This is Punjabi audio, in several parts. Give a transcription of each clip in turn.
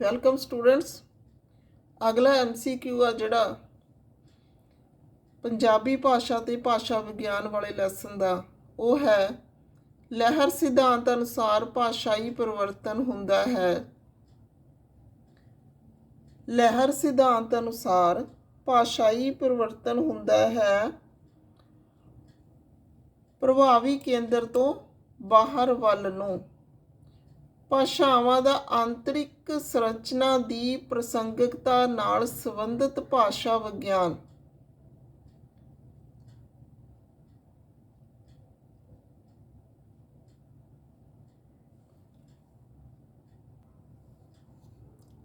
ਵੈਲਕਮ ਸਟੂਡੈਂਟਸ ਅਗਲਾ ਐਮਸੀਕਿਊ ਆ ਜਿਹੜਾ ਪੰਜਾਬੀ ਭਾਸ਼ਾ ਤੇ ਭਾਸ਼ਾ ਵਿਗਿਆਨ ਵਾਲੇ ਲੈਸਨ ਦਾ। ਉਹ ਹੈ, ਲਹਿਰ ਸਿਧਾਂਤ ਅਨੁਸਾਰ ਭਾਸ਼ਾਈ ਪਰਿਵਰਤਨ ਹੁੰਦਾ ਹੈ। ਲਹਿਰ ਸਿਧਾਂਤ ਅਨੁਸਾਰ ਭਾਸ਼ਾਈ ਪਰਿਵਰਤਨ ਹੁੰਦਾ ਹੈ। ਪ੍ਰਭਾਵੀ ਕੇਂਦਰ ਤੋਂ ਬਾਹਰ ਵੱਲ ਨੂੰ। ਭਾਸ਼ਾਵਾਂ ਦਾ ਆਂਤਰਿਕ ਸੰਰਚਨਾ ਦੀ ਪ੍ਰਸੰਗਿਕਤਾ ਨਾਲ ਸੰਬੰਧਿਤ ਭਾਸ਼ਾ ਵਿਗਿਆਨ।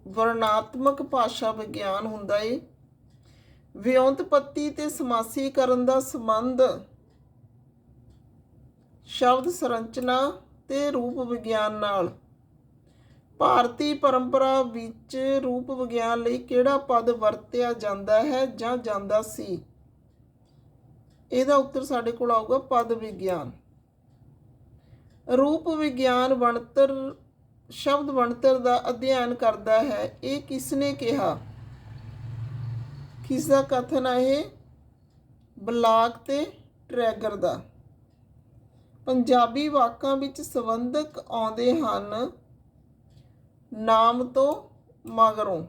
ਵਰਣਾਤਮਕ ਭਾਸ਼ਾ ਵਿਗਿਆਨ ਹੁੰਦਾ ਏ। ਵਿਉਂਤਪੱਤੀ ਤੇ ਸਮਾਸੀਕਰਨ ਦਾ ਸੰਬੰਧ ਸ਼ਬਦ ਸੰਰਚਨਾ ਤੇ ਰੂਪ ਵਿਗਿਆਨ ਨਾਲ। ਭਾਰਤੀ ਪਰੰਪਰਾ ਵਿੱਚ ਰੂਪ ਵਿਗਿਆਨ ਲਈ ਕਿਹੜਾ ਪਦ ਵਰਤਿਆ ਜਾਂਦਾ ਹੈ ਜਾਂ ਜਾਂਦਾ ਸੀ? ਇਹਦਾ ਉੱਤਰ ਸਾਡੇ ਕੋਲ ਆਊਗਾ ਪਦ ਵਿਗਿਆਨ। ਰੂਪ ਵਿਗਿਆਨ ਬਣਤਰ, ਸ਼ਬਦ ਬਣਤਰ ਦਾ ਅਧਿਐਨ ਕਰਦਾ ਹੈ। ਇਹ ਕਿਸਨੇ ਕਿਹਾ? ਕਿਸ ਦਾ ਕਥਨ ਹੈ ਇਹ? ਬਲਾਕ ਤੇ ਟਰੈਗਰ ਦਾ। ਪੰਜਾਬੀ ਵਾਕਾਂ ਵਿੱਚ ਸੰਬੰਧਕ ਆਉਂਦੇ ਹਨ ਨਾਮ ਤੋਂ ਮਗਰੋਂ।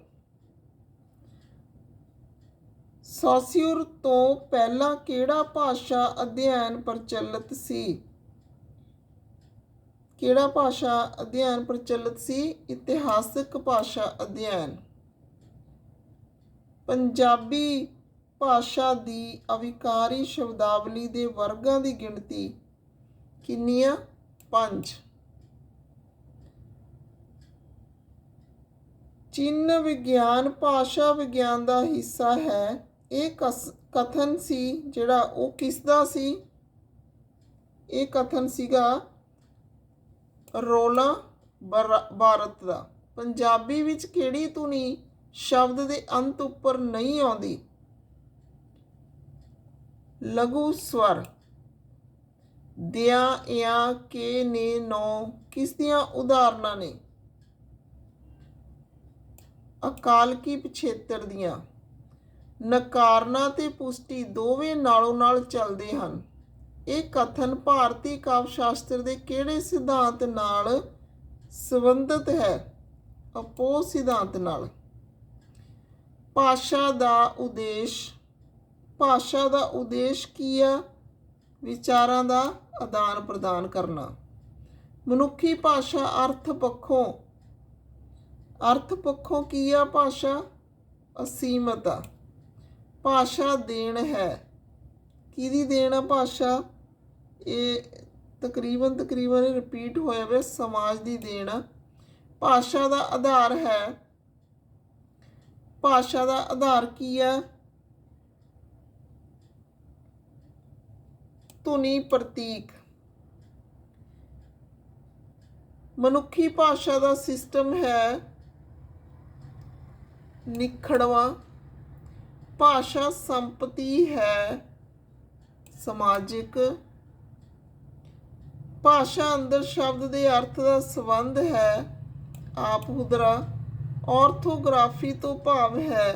ਸੋਸਿਉਰ ਤੋਂ ਪਹਿਲਾਂ ਕਿਹੜਾ ਭਾਸ਼ਾ ਅਧਿਐਨ ਪ੍ਰਚਲਿਤ ਸੀ? ਕਿਹੜਾ ਭਾਸ਼ਾ ਅਧਿਐਨ ਪ੍ਰਚਲਿਤ ਸੀ? ਇਤਿਹਾਸਕ ਭਾਸ਼ਾ ਅਧਿਐਨ। ਪੰਜਾਬੀ ਭਾਸ਼ਾ ਦੀ ਅਵਿਕਾਰੀ ਸ਼ਬਦਾਵਲੀ ਦੇ ਵਰਗਾਂ ਦੀ ਗਿਣਤੀ ਕਿੰਨੀਆਂ? ਪੰਜ। ਚਿੰਨ ਵਿਗਿਆਨ ਭਾਸ਼ਾ ਵਿਗਿਆਨ ਦਾ ਹਿੱਸਾ ਹੈ। ਇਹ ਕਸ- ਕਥਨ ਸੀ ਜਿਹੜਾ ਉਹ ਕਿਸ ਦਾ ਸੀ? ਇਹ ਕਥਨ ਸੀਗਾ ਰੋਲਾ ਬਰ- ਭਾਰਤ ਦਾ। ਪੰਜਾਬੀ ਵਿੱਚ ਕਿਹੜੀ ਧੁਨੀ ਸ਼ਬਦ ਦੇ ਅੰਤ ਉੱਪਰ ਨਹੀਂ ਆਉਂਦੀ? ਲਘੂ ਸਵਰ। ਦਿਆ ਜਾਂ ਕੇ, ਨੇ, ਨੋ ਕਿਸ ਦੀਆਂ ਉਦਾਹਰਨਾਂ ਨੇ? ਅਕਾਲਕੀ ਪਿਛੇਤਰ ਦੀਆਂ ਨਕਾਰਨਾ ਤੇ ਪੁਸ਼ਟੀ ਦੋਵੇਂ ਨਾਲੋਂ ਨਾਲ ਚੱਲਦੇ ਹਨ। ਇਹ ਕਥਨ ਭਾਰਤੀ ਕਾਵਿ ਸ਼ਾਸਤਰ ਦੇ ਕਿਹੜੇ ਸਿਧਾਂਤ ਨਾਲ ਸੰਬੰਧਿਤ ਹੈ? ਅਪੋ ਸਿਧਾਂਤ ਨਾਲ। ਭਾਸ਼ਾ ਦਾ ਉਦੇਸ਼, ਭਾਸ਼ਾ ਦਾ ਉਦੇਸ਼ ਕੀ ਆ? ਵਿਚਾਰਾਂ ਦਾ ਆਦਾਨ ਪ੍ਰਦਾਨ ਕਰਨਾ। ਮਨੁੱਖੀ ਭਾਸ਼ਾ ਅਰਥ ਪੱਖੋਂ ਅਰਥ ਪੱਖੋਂ ਕੀ ਆ ਭਾਸ਼ਾ? ਅਸੀਮਤ। ਆ ਭਾਸ਼ਾ ਦੇਣ ਹੈ। ਕਿਹਦੀ ਦੇਣ ਆ ਭਾਸ਼ਾ? ਇਹ ਤਕਰੀਬਨ ਤਕਰੀਬਨ ਰਿਪੀਟ ਹੋਇਆ ਵੇ ਸਮਾਜ ਦੀ ਦੇਣ। ਆ ਭਾਸ਼ਾ ਦਾ ਆਧਾਰ ਹੈ। ਭਾਸ਼ਾ ਦਾ ਆਧਾਰ ਕੀ ਆ? ਧੁਨੀ ਪ੍ਰਤੀਕ। ਮਨੁੱਖੀ ਭਾਸ਼ਾ ਦਾ ਸਿਸਟਮ ਹੈ ਨਿਖੜਵਾ। ਭਾਸ਼ਾ ਸੰਪਤੀ ਹੈ ਸਮਾਜਿਕ। ਭਾਸ਼ਾ ਅੰਦਰ ਸ਼ਬਦ ਦੇ ਅਰਥ ਦਾ ਸੰਬੰਧ ਹੈ। ਆਪ ਹੁਦਰਾ ਆਰਥੋਗ੍ਰਾਫੀ ਤੋਂ ਭਾਵ ਹੈ।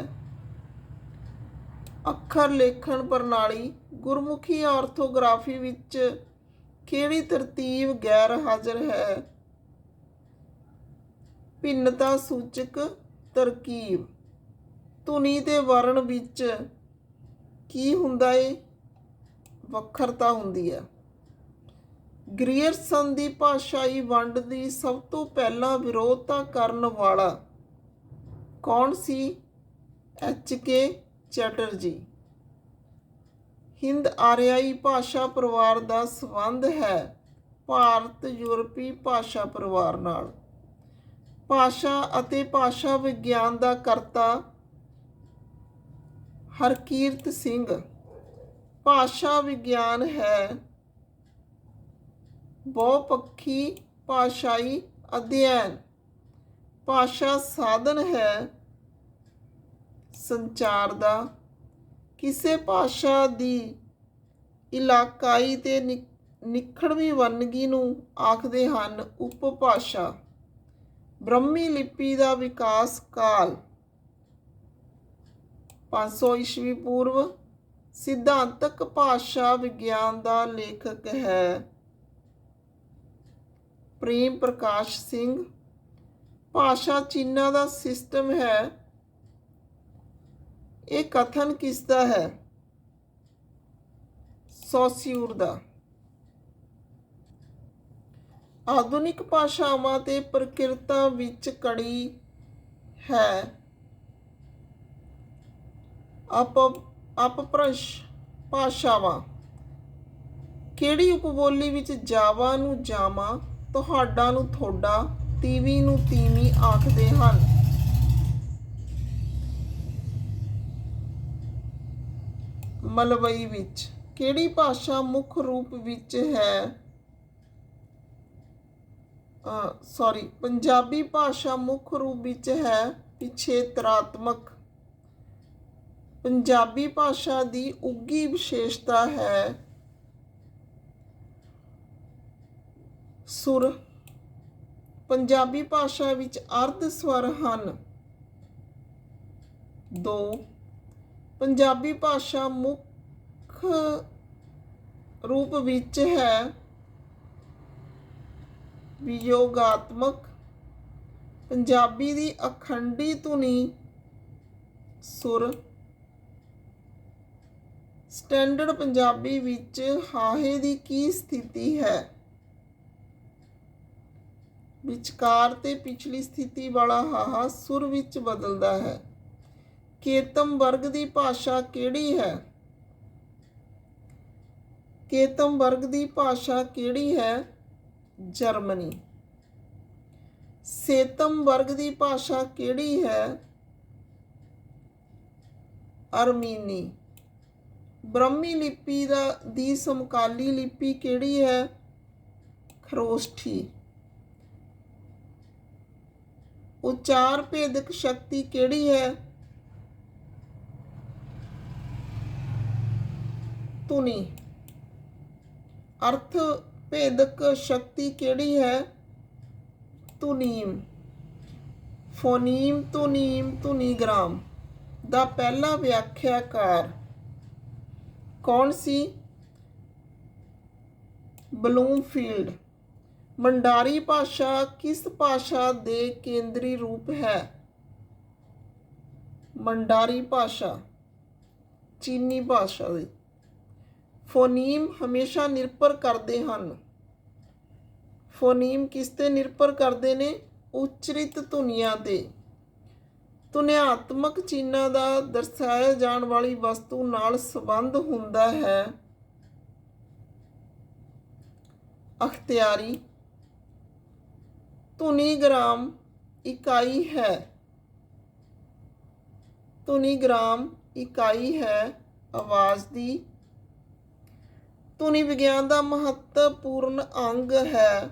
ਅੱਖਰ ਲੇਖਣ ਪ੍ਰਣਾਲੀ ਗੁਰਮੁਖੀ ਆਰਥੋਗ੍ਰਾਫੀ ਵਿੱਚ ਕਿਹੜੀ ਤਰਤੀਬ ਗੈਰ ਹਾਜ਼ਰ ਹੈ? ਭਿੰਨਤਾ ਸੂਚਕ ਤਰਕੀਬ। ਧੁਨੀ ਤੇ ਵਰਣ ਵਿੱਚ ਕੀ ਹੁੰਦਾ ਏ? ਵੱਖਰਤਾ ਹੁੰਦੀ ਹੈ ਗ੍ਰੀਅਰਸਨ ਦੀ ਭਾਸ਼ਾਈ ਵੰਡ ਦੀ ਸਭ ਤੋਂ ਪਹਿਲਾਂ ਵਿਰੋਧਤਾ ਕਰਨ ਵਾਲਾ ਕੌਣ ਸੀ? H K Chatterjee. ਹਿੰਦ ਆਰਿਆਈ ਭਾਸ਼ਾ ਪਰਿਵਾਰ ਦਾ ਸੰਬੰਧ ਹੈ ਭਾਰਤ ਯੂਰਪੀ ਭਾਸ਼ਾ ਪਰਿਵਾਰ ਨਾਲ। ਭਾਸ਼ਾ ਅਤੇ ਭਾਸ਼ਾ ਵਿਗਿਆਨ ਦਾ ਕਰਤਾ ਹਰਕੀਰਤ ਸਿੰਘ, ਭਾਸ਼ਾ ਵਿਗਿਆਨ ਹੈ। ਬਹੁਪੱਖੀ ਭਾਸ਼ਾਈ ਅਧਿਐਨ, ਭਾਸ਼ਾ ਸਾਧਨ ਹੈ। ਸੰਚਾਰ ਦਾ, ਕਿਸੇ ਭਾਸ਼ਾ ਦੀ ਇਲਾਕਾਈ ਤੇ ਨਿ- ਨਿਖੜਵੀਂ ਵੰਨਗੀ ਨੂੰ ਆਖਦੇ ਹਨ ਉਪਭਾਸ਼ਾ। ਬ੍ਰਹਮੀ ਲਿਪੀ ਦਾ ਵਿਕਾਸ ਕਾਲ। 500 ਈਸਵੀ ਪੂਰਵ ਸਿਧਾਂਤਕ ਭਾਸ਼ਾ ਵਿਗਿਆਨ ਦਾ ਲੇਖਕ ਹੈ। ਪ੍ਰੇਮ ਪ੍ਰਕਾਸ਼ ਸਿੰਘ। ਭਾਸ਼ਾ ਚੀਨਾ ਦਾ ਸਿਸਟਮ ਹੈ। ਇਹ ਕਥਨ ਕਿਸ ਦਾ ਹੈ? ਸੋਸਿਊਰ ਦਾ। ਆਧੁਨਿਕ ਭਾਸ਼ਾਵਾਂ ਤੇ ਪ੍ਰਕਿਰਤਾ ਵਿੱਚ ਕੜੀ ਹੈ। ਅਪ ਅਪਭ੍ਰੰਸ਼ ਭਾਸ਼ਾਵਾਂ। ਕਿਹੜੀ ਉਪਬੋਲੀ ਵਿੱਚ ਜਾਵਾ ਨੂੰ ਜਾਮਾ ਤੁਹਾਡਾ ਨੂੰ ਥੋੜਾ ਤੀਵੀ ਨੂੰ ਤੀਵੀਂ ਆਖਦੇ ਹਨ। ਮਲਵਈ ਵਿੱਚ ਕਿਹੜੀ ਭਾਸ਼ਾ ਮੁੱਖ ਰੂਪ ਵਿੱਚ ਹੈ? ਸੌਰੀ ਪੰਜਾਬੀ ਭਾਸ਼ਾ ਮੁੱਖ ਰੂਪ ਵਿੱਚ ਹੈ ਪਿਛੇਤਰਾਤਮਕ। ਪੰਜਾਬੀ ਭਾਸ਼ਾ ਦੀ ਉੱਗੀ ਵਿਸ਼ੇਸ਼ਤਾ ਹੈ। ਸੁਰ। ਪੰਜਾਬੀ ਭਾਸ਼ਾ ਵਿੱਚ ਅਰਧ ਸਵਰ ਹਨ। ਦੋ। ਪੰਜਾਬੀ ਭਾਸ਼ਾ ਮੁੱਖ ਰੂਪ ਵਿੱਚ ਹੈ। ਵਿਯੋਗਾਤਮਕ। ਪੰਜਾਬੀ ਦੀ ਅਖੰਡੀ ਧੁਨੀ ਸੁਰ। ਸਟੈਂਡਰਡ ਪੰਜਾਬੀ ਵਿੱਚ ਹਾਹੇ ਦੀ ਕੀ ਸਥਿਤੀ ਹੈ? ਵਿਚਕਾਰ ਤੇ ਪਿਛਲੀ ਸਥਿਤੀ ਵਾਲਾ ਹਾਹਾ ਸੁਰ ਵਿੱਚ ਬਦਲਦਾ ਹੈ। ਕੇਤਮ ਵਰਗ ਦੀ ਭਾਸ਼ਾ ਕਿਹੜੀ ਹੈ? ਕੇਤਮ ਵਰਗ ਦੀ ਭਾਸ਼ਾ ਕਿਹੜੀ ਹੈ? ਜਰਮਨੀ। ਸੇਤਮ ਵਰਗ ਦੀ ਭਾਸ਼ਾ ਕਿਹੜੀ ਹੈ? ਅਰਮੀਨੀ। ਬ੍ਰਹਮੀ ਲਿਪੀ ਦਾ ਦੀ ਸਮਕਾਲੀ ਲਿਪੀ ਕਿਹੜੀ ਹੈ? ਖਰੋਸ਼ਠੀ। ਉਚਾਰ ਭੇਦਕ ਸ਼ਕਤੀ ਕਿਹੜੀ ਹੈ? ਧੁਨੀ। ਅਰਥ ਭੇਦਕ ਸ਼ਕਤੀ ਕਿਹੜੀ ਹੈ? ਧੁਨੀਮ। ਫੋਨੀਮ, ਧੁਨੀਮ, ਧੁਨੀਗ੍ਰਾਮ ਦਾ ਪਹਿਲਾ ਵਿਆਖਿਆਕਾਰ। ਕੌਣ ਸੀ? ਬਲੂਮਫੀਲਡ। ਮੰਡਾਰੀ ਭਾਸ਼ਾ ਕਿਸ ਭਾਸ਼ਾ ਦੇ ਕੇਂਦਰੀ ਰੂਪ ਹੈ? ਮੰਡਾਰੀ ਭਾਸ਼ਾ, ਚੀਨੀ ਭਾਸ਼ਾ ਦੀ। ਫੋਨੀਮ ਹਮੇਸ਼ਾ ਨਿਰਭਰ ਕਰਦੇ ਹਨ। ਫੋਨੀਮ ਕਿਸ ਤੇ ਨਿਰਭਰ ਕਰਦੇ ਨੇ? ਉਚਰਿਤ ਧੁਨੀਆਂ ਤੇ। ਧੁਨਿਆਤਮਕ ਚਿੰਨ੍ਹਾਂ ਦਾ ਦਰਸਾਇਆ ਜਾਣ ਵਾਲੀ ਵਸਤੂ ਨਾਲ ਸੰਬੰਧ ਹੁੰਦਾ ਹੈ। ਅਖਤਿਆਰੀ ਧੁਨੀਗ੍ਰਾਮ ਇਕਾਈ ਹੈ। ਧੁਨੀਗ੍ਰਾਮ ਇਕਾਈ ਹੈ ਆਵਾਜ਼ ਦੀ। ਧੁਨੀ ਵਿਗਿਆਨ ਦਾ ਮਹੱਤਵਪੂਰਨ ਅੰਗ ਹੈ।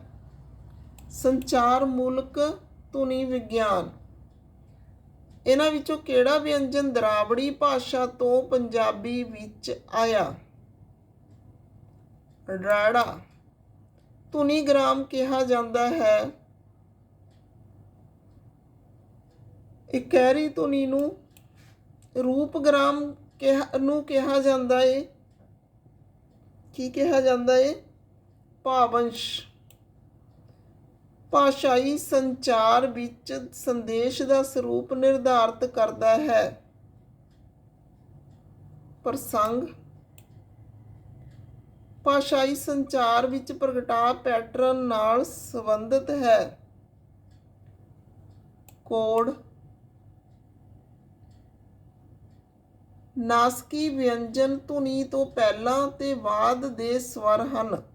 ਸੰਚਾਰ ਮੂਲਕ ਧੁਨੀ ਵਿਗਿਆਨ। ਇਹਨਾਂ ਵਿੱਚੋਂ ਕਿਹੜਾ ਵਿਅੰਜਨ ਦਰਾਵੜੀ ਭਾਸ਼ਾ ਤੋਂ ਪੰਜਾਬੀ ਵਿੱਚ ਆਇਆ? ਰਾੜਾ। ਧੁਨੀਗ੍ਰਾਮ ਕਿਹਾ ਜਾਂਦਾ ਹੈ। ਇਕਹਿਰੀ ਧੁਨੀ ਨੂੰ ਰੂਪਗ੍ਰਾਮ ਕਿਹਾ, ਨੂੰ ਕਿਹਾ ਜਾਂਦਾ ਏ। ਕੀ ਕਿਹਾ ਜਾਂਦਾ ਏ? ਭਾਵੰਸ਼। ਭਾਸ਼ਾਈ ਸੰਚਾਰ ਵਿੱਚ ਸੰਦੇਸ਼ ਦਾ ਸਰੂਪ ਨਿਰਧਾਰਤ ਕਰਦਾ ਹੈ। ਪ੍ਰਸੰਗ। ਭਾਸ਼ਾਈ ਸੰਚਾਰ ਵਿੱਚ ਪ੍ਰਗਟਾਅ ਪੈਟਰਨ ਨਾਲ ਸੰਬੰਧਿਤ ਹੈ। ਕੋਡ। ਨਾਸਕੀ ਵਿਅੰਜਨ ਧੁਨੀ ਤੋਂ ਪਹਿਲਾਂ ਤੇ ਬਾਅਦ ਦੇ ਸਵਰ ਹਨ।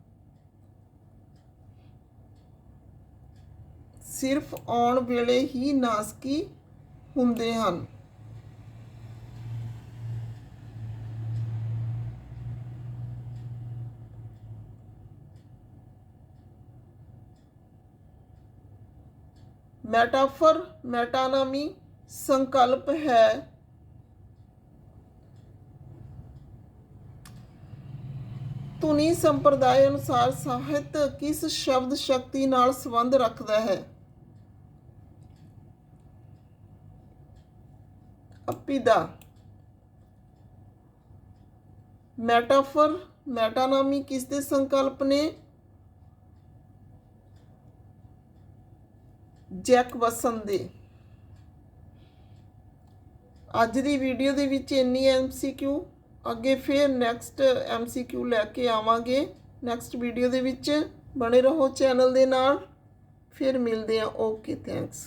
ਸਿਰਫ ਆਉਣ ਵੇਲੇ ਹੀ ਨਾਸਕੀ ਹੁੰਦੇ ਹਨ। ਮੈਟਾਫਰ, ਮੈਟਾਨਾਮੀ ਸੰਕਲਪ ਹੈ। ਧੁਨੀ ਸੰਪਰਦਾਇ ਅਨੁਸਾਰ ਸਾਹਿਤ ਕਿਸ ਸ਼ਬਦ ਸ਼ਕਤੀ ਨਾਲ ਸੰਬੰਧ ਰੱਖਦਾ ਹੈ? ਪਿਦਾ। ਮੈਟਾਫਰ, ਮੈਟਾਨਾਮੀ ਕਿਸ ਦੇ ਸੰਕਲਪ ਨੇ? ਜੈਕ ਵਸਨ ਦੇ। ਅੱਜ ਦੀ ਵੀਡੀਓ ਦੇ ਵਿੱਚ ਇੰਨੀ ਐਮਸੀਕਿਊ ਅੱਗੇ ਫਿਰ ਨੈਕਸਟ ਐਮਸੀਕਿਊ ਲੈ ਕੇ ਆਵਾਂਗੇ। ਨੈਕਸਟ ਵੀਡੀਓ ਦੇ ਵਿੱਚ ਬਣੇ ਰਹੋ ਚੈਨਲ ਦੇ ਨਾਲ। ਫਿਰ ਮਿਲਦੇ ਹਾਂ। Okay, thanks.